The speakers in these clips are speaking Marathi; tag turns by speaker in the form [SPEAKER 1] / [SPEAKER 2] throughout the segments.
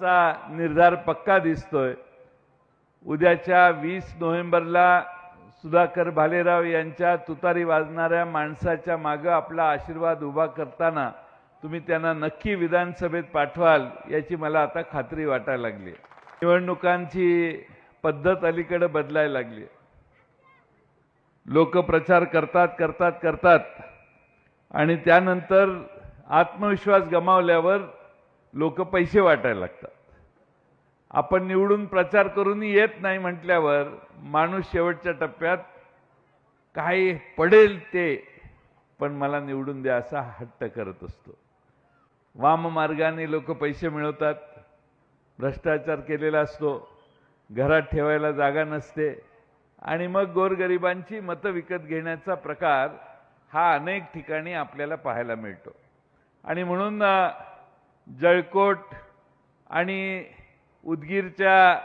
[SPEAKER 1] सर्वांचा निर्धार पक्का दिसतोय. उद्याच्या वीस नोव्हेंबरला सुधाकर भालेराव यांच्या तुतारी वाजणाऱ्या माणसाच्या मागं आपला आशीर्वाद उभा करताना तुम्ही त्यांना नक्की विधानसभेत पाठवाल याची मला आता खात्री वाटायला लागली. निवडणुकांची पद्धत अलीकडे बदलायला लागली. लोक प्रचार करतात करतात करतात आणि त्यानंतर आत्मविश्वास गमावल्यावर लोक पैसे वाटायला लागतात. आपण निवडून प्रचार करूनही येत नाही म्हटल्यावर माणूस शेवटच्या टप्प्यात काय पडेल ते पण मला निवडून द्या असा हट्ट करत असतो. वाम मार्गाने लोक पैसे मिळवतात भ्रष्टाचार केलेला असतो घरात ठेवायला जागा नसते आणि मग गोरगरिबांची मतं विकत घेण्याचा प्रकार हा अनेक ठिकाणी आपल्याला पाहायला मिळतो. आणि म्हणून जळकोट आणि उदगीरच्या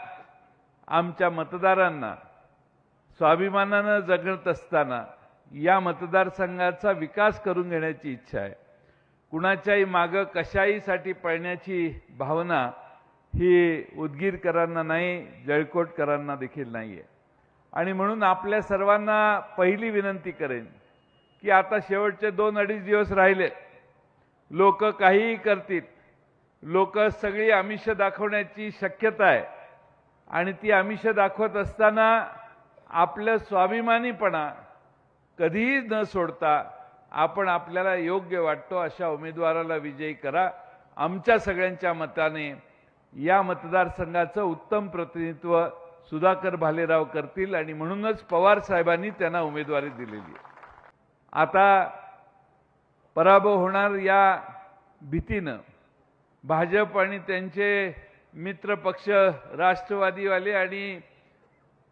[SPEAKER 1] आमच्या मतदारांना स्वाभिमानानं जगत असताना या मतदारसंघाचा विकास करून घेण्याची इच्छा आहे. कुणाच्याही मागं कशाहीसाठी पळण्याची भावना ही उदगीरकरांना नाही जळकोटकरांना देखील नाही आहे आणि म्हणून आपल्या सर्वांना पहिली विनंती करेन की आता शेवटचे दोन अडीच दिवस राहिले. लोक काहीही करतील लोक सगळी आमिष दाखवण्याची शक्यता आहे. आणि ती आमिष दाखवत असताना आपलं स्वाभिमानीपणा कधीही न सोडता आपण आपल्याला योग्य वाटतो अशा उमेदवाराला विजयी करा. आमच्या सगळ्यांच्या मताने या मतदारसंघाचं उत्तम प्रतिनिधित्व सुधाकर भालेराव करतील आणि म्हणूनच पवार साहेबांनी त्यांना उमेदवारी दिलेली आता पराभव होणार या भीतीनं भाजप आणि त्यांचे मित्र पक्ष राष्ट्रवादीवाले आणि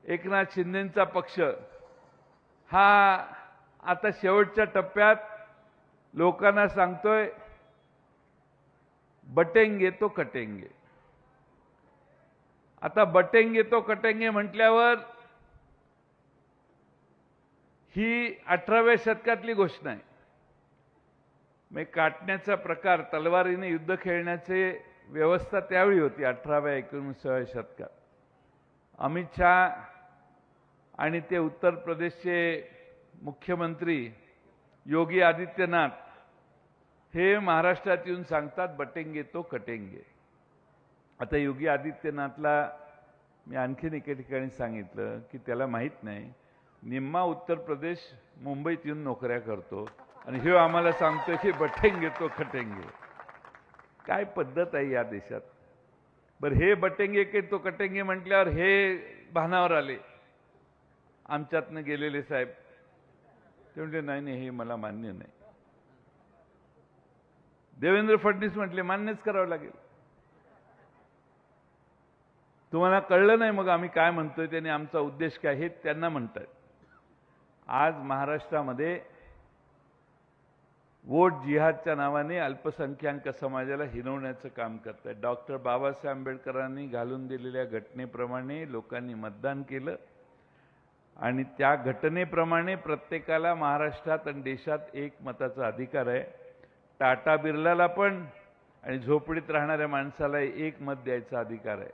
[SPEAKER 1] एकनाथ शिंदेंचा पक्ष हा आता शेवटच्या टप्प्यात लोकांना सांगतोय बटेंगे तो कटेंगे. आता बटेंगे तो कटेंगे म्हटल्यावर ही अठराव्या शतकातली घोषणा आहे. म्हणजे काटण्याचा प्रकार तलवारीने युद्ध खेळण्याचे व्यवस्था त्यावेळी होती अठराव्या एकोणीसाव्या शतकात. अमित शहा आणि ते उत्तर प्रदेशचे मुख्यमंत्री योगी आदित्यनाथ हे महाराष्ट्रात येऊन सांगतात बटेंगे तो कटेंगे. आता योगी आदित्यनाथला मी आणखीन एके ठिकाणी सांगितलं की त्याला माहीत नाही निम्मा उत्तर प्रदेश मुंबईत येऊन नोकऱ्या करतो. आणि हे आम्हाला सांगतोय की बटेंगे तो खटेंगे. काय पद्धत आहे या देशात? बरं हे बटेंगे की तो कटेंगे म्हटल्यावर हे भानावर आले. आमच्यातनं गेलेले साहेब. ते म्हटले नाही नाही हे मला मान्य नाही. देवेंद्र फडणवीस म्हटले मान्यच करावं लागेल. तुम्हाला कळलं नाही मग आम्ही काय म्हणतोय त्याने आमचा उद्देश काय हे त्यांना म्हणतात आज महाराष्ट्रामध्ये वोट जिहादच्या नावाने अल्पसंख्याक समाजाला हिनवण्याचं काम करत आहे डॉक्टर बाबासाहेब आंबेडकरांनी घालून दिलेल्या घटनेप्रमाणे लोकांनी मतदान केलं. आणि त्या घटनेप्रमाणे प्रत्येकाला महाराष्ट्रात आणि देशात एक मताचा अधिकार आहे. टाटा बिर्लाला पण आणि झोपडीत राहणाऱ्या माणसाला एक मत द्यायचा अधिकार आहे.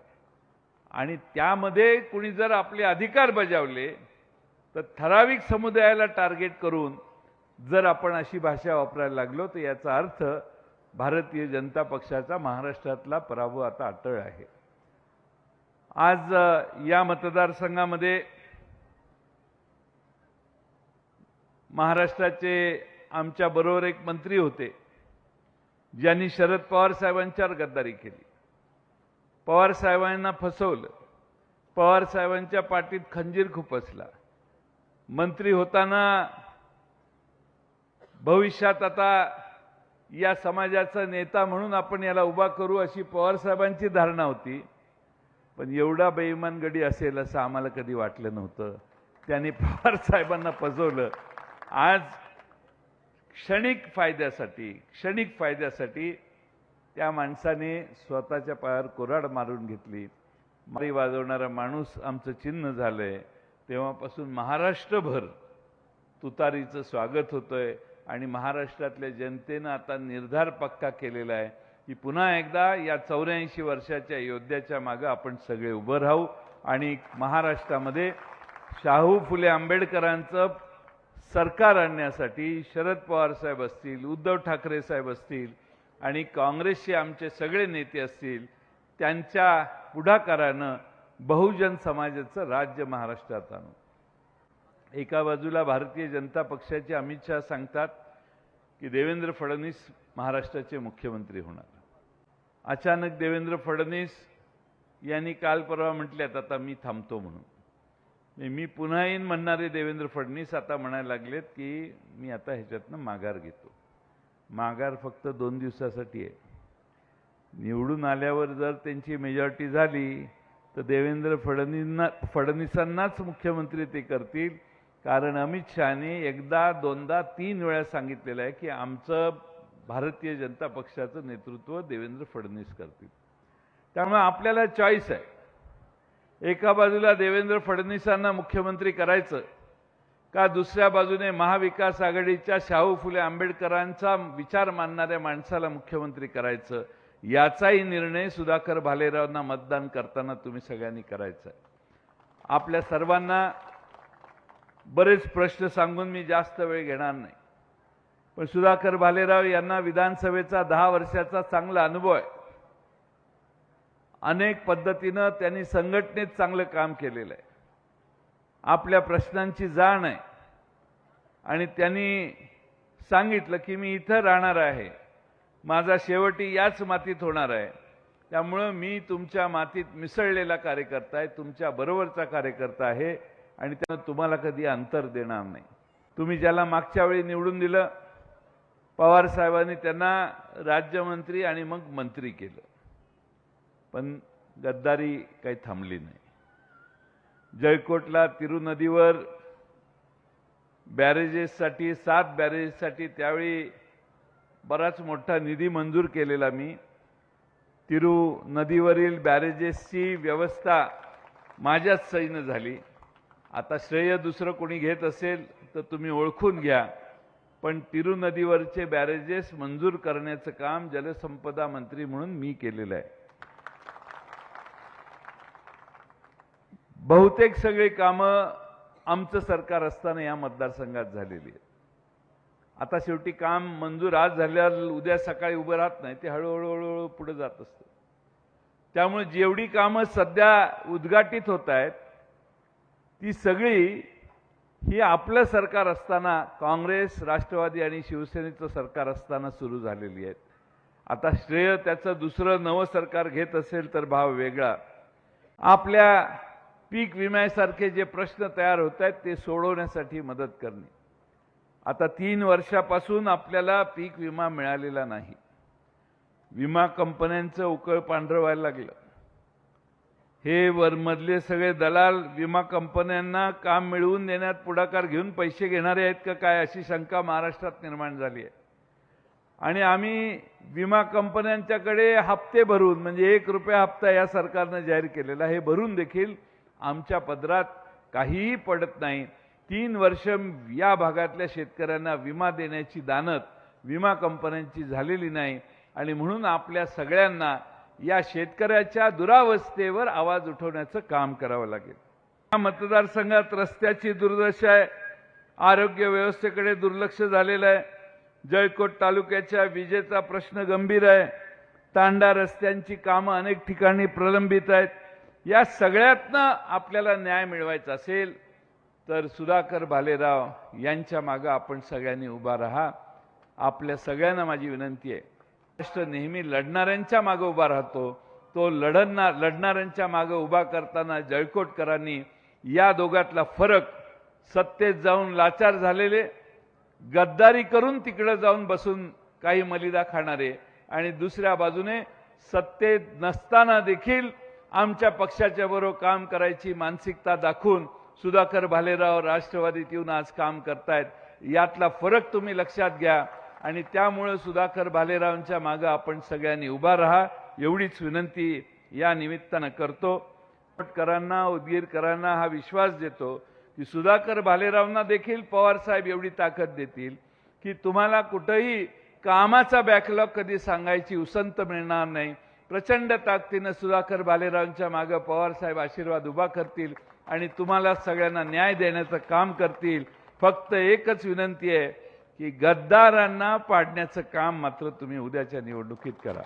[SPEAKER 1] आणि त्यामध्ये कुणी जर आपले अधिकार बजावले तर ठराविक समुदायाला टार्गेट करून जर आपण अशी भाषा वापरायला लागलो तर याचा अर्थ भारतीय जनता पक्षाचा महाराष्ट्रातला पराभव आता अटळ आहे. आज या मतदारसंघामध्ये महाराष्ट्राचे आमच्या बरोबर एक मंत्री होते ज्यांनी शरद पवार साहेबांच्यावर गद्दारी केली. पवार साहेबांना फसवलं. पवार साहेबांच्या पाठीत खंजीर खुपसला मंत्री होताना भविष्यात आता या समाजाचा नेता म्हणून आपण याला उभा करू अशी पवारसाहेबांची धारणा होती. पण एवढा बेईमानगडी असेल असं आम्हाला कधी वाटलं नव्हतं. त्यांनी पवारसाहेबांना साहेबांना आज क्षणिक फायद्यासाठी क्षणिक फायद्यासाठी त्या माणसाने स्वतःच्या पायावर कोराड मारून घेतली. मारी वाजवणारा माणूस आमचं चिन्ह झालंय. तेव्हापासून महाराष्ट्रभर तुतारीचं स्वागत होतंय. आणि महाराष्ट्रातल्या जनतेनं आता निर्धार पक्का केलेला आहे की पुन्हा एकदा या चौऱ्याऐंशी वर्षाच्या योद्ध्याच्या मागं आपण सगळे उभं राहू आणि महाराष्ट्रामध्ये शाहू फुले आंबेडकरांचं सरकार आणण्यासाठी शरद पवार साहेब असतील उद्धव ठाकरे साहेब असतील आणि काँग्रेसचे आमचे सगळे नेते असतील त्यांच्या पुढाकारानं बहुजन समाजाचं राज्य महाराष्ट्रात आणू. एका बाजूला भारतीय जनता पक्षाचे अमित शहा सांगतात की देवेंद्र फडणवीस महाराष्ट्राचे मुख्यमंत्री होणार. अचानक देवेंद्र फडणवीस यांनी काल परवा म्हटल्यात आता मी थांबतो म्हणून. मी पुन्हा येईन म्हणणारे देवेंद्र फडणवीस आता म्हणायला लागलेत की मी आता ह्याच्यातनं माघार घेतो. माघार फक्त दोन दिवसासाठी आहे. निवडून आल्यावर जर त्यांची मेजॉरिटी झाली तर देवेंद्र फडणवीसना फडणवीसांनाच मुख्यमंत्री ते करतील. कारण अमित शहाने एकदा दोनदा तीन वेळा सांगितलेलं आहे की आमचं भारतीय जनता पक्षाचं नेतृत्व देवेंद्र फडणवीस करतील. त्यामुळे आपल्याला चॉईस आहे. एका बाजूला देवेंद्र फडणवीसांना मुख्यमंत्री करायचं का दुसऱ्या बाजूने महाविकास आघाडीच्या शाहू फुले आंबेडकरांचा विचार मानणाऱ्या माणसाला मुख्यमंत्री करायचं याचाही निर्णय सुधाकर भालेरावांना मतदान करताना तुम्ही सगळ्यांनी करायचा आहे. आपल्या सर्वांना बरेच प्रश्न सांगून मी जास्त वेळ घेणार नाही. पण सुधाकर भालेराव यांना विधानसभेचा दहा वर्षाचा चांगला अनुभव आहे. अनेक पद्धतीनं त्यांनी संघटनेत चांगलं काम केलेलं आहे. आपल्या प्रश्नांची जाण आहे. आणि त्यांनी सांगितलं की मी इथं राहणार आहे. माझा शेवटी याच मातीत होणार आहे. त्यामुळं मी तुमच्या मातीत मिसळलेला कार्यकर्ता आहे तुमच्या बरोबरचा कार्यकर्ता आहे. आणि त्यानं तुम्हाला कधी अंतर देणार नाही. तुम्ही ज्याला मागच्या वेळी निवडून दिलं पवार साहेबांनी त्यांना राज्यमंत्री आणि मग मंत्री केलं. पण गद्दारी काही थांबली नाही. जयकोटला तिरू नदीवर बॅरेजेससाठी सात बॅरेजेससाठी त्यावेळी बराच मोठा निधी मंजूर केलेला मी. तिरू नदीवरील बॅरेजेसची व्यवस्था माझ्याच सैन्य झाली. आता श्रेय दुसरं कोणी घेत असेल तर तुम्ही ओळखून घ्या. पण तिरु नदीवरचे बॅरेजेस मंजूर करण्याचं काम जलसंपदा मंत्री म्हणून मी केलेलं आहे. बहुतेक सगळी कामं आमचं सरकार असताना या मतदारसंघात झालेली आहेत. आता शेवटी काम मंजूर आज झाल्यावर उद्या सकाळी उभं राहत नाही ते हळूहळू हळूहळू पुढे जात असतं. त्यामुळे जेवढी कामं सध्या उद्घाटित होत आहेत ती सगळी ही आपलं सरकार असताना काँग्रेस राष्ट्रवादी आणि शिवसेनेचं सरकार असताना सुरू झालेली आहेत. आता श्रेय त्याचं दुसरं नवं सरकार घेत असेल तर भाव वेगळा. आपल्या पीक विम्यासारखे जे प्रश्न तयार होत आहेत ते सोडवण्यासाठी मदत करणे. आता तीन वर्षापासून आपल्याला पीक विमा मिळालेला नाही. विमा कंपन्यांचं उकळ पांढरं व्हायला लागलं. हे वरमधले सगळे दलाल विमा कंपन्यांना काम मिळवून देण्यात पुढाकार घेऊन पैसे घेणारे आहेत का काय अशी शंका महाराष्ट्रात निर्माण झाली आहे. आणि आम्ही विमा कंपन्यांच्याकडे हप्ते भरून म्हणजे एक रुपया हप्ता या सरकारनं जाहीर केलेला हे भरून देखील आमच्या पदरात काहीही पडत नाही. तीन वर्ष या भागातल्या शेतकऱ्यांना विमा देण्याची दानत विमा कंपन्यांची झालेली नाही. आणि म्हणून आपल्या सगळ्यांना या शेतकऱ्याच्या दुरावस्थेवर आवाज उठवण्याचं काम करावं लागेल. या मतदारसंघात रस्त्याची दुर्दशा आहे. आरोग्य व्यवस्थेकडे दुर्लक्ष झालेलं आहे. जयकोट तालुक्याच्या विजेचा प्रश्न गंभीर आहे. तांडा रस्त्यांची कामं अनेक ठिकाणी प्रलंबित आहेत. या सगळ्यातनं आपल्याला न्याय मिळवायचा असेल तर सुधाकर भालेराव यांच्या मागं आपण सगळ्यांनी उभा राहा. आपल्या सगळ्यांना माझी विनंती आहे. महाराष्ट्र नेहमी लढणाऱ्यांच्या मागे उभा राहतो. तो लढणार लढणाऱ्यांच्या मागे उभा करताना जळकोटकरांनी या दोघातला फरक सत्तेत जाऊन लाचार झालेले गद्दारी करून तिकडं जाऊन बसून काही मलिदा खाणारे आणि दुसऱ्या बाजूने सत्तेत नसताना देखील आमच्या पक्षाच्या बरोबर काम करायची मानसिकता दाखवून सुधाकर भालेराव राष्ट्रवादीत येऊन आज काम करतायत. यातला फरक तुम्ही लक्षात घ्या. आणि त्यामुळं सुधाकर भालेरावांच्या मागं आपण सगळ्यांनी उभा राहा. एवढीच विनंती या निमित्तानं करतो. करांना उदगीरकरांना हा विश्वास देतो की सुधाकर भालेरावांना देखील पवार साहेब एवढी ताकद देतील की तुम्हाला कुठंही कामाचा बॅकलॉग कधी सांगायची उसंत मिळणार नाही. प्रचंड ताकदीनं सुधाकर भालेरावांच्या मागं पवारसाहेब आशीर्वाद उभा करतील आणि तुम्हाला सगळ्यांना न्याय देण्याचं काम करतील. फक्त एकच विनंती आहे की गद्दारांना पाडण्याचं काम मात्र तुम्ही उद्याच्या निवडणुकीत करा.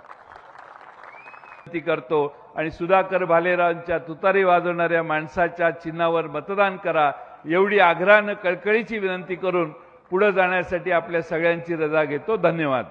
[SPEAKER 1] ती करतो आणि सुधाकर भालेरावांच्या तुतारी वाजवणाऱ्या माणसाच्या चिन्हावर मतदान करा. एवढी आग्रहानं कळकळीची विनंती करून पुढे जाण्यासाठी आपल्या सगळ्यांची रजा घेतो. धन्यवाद.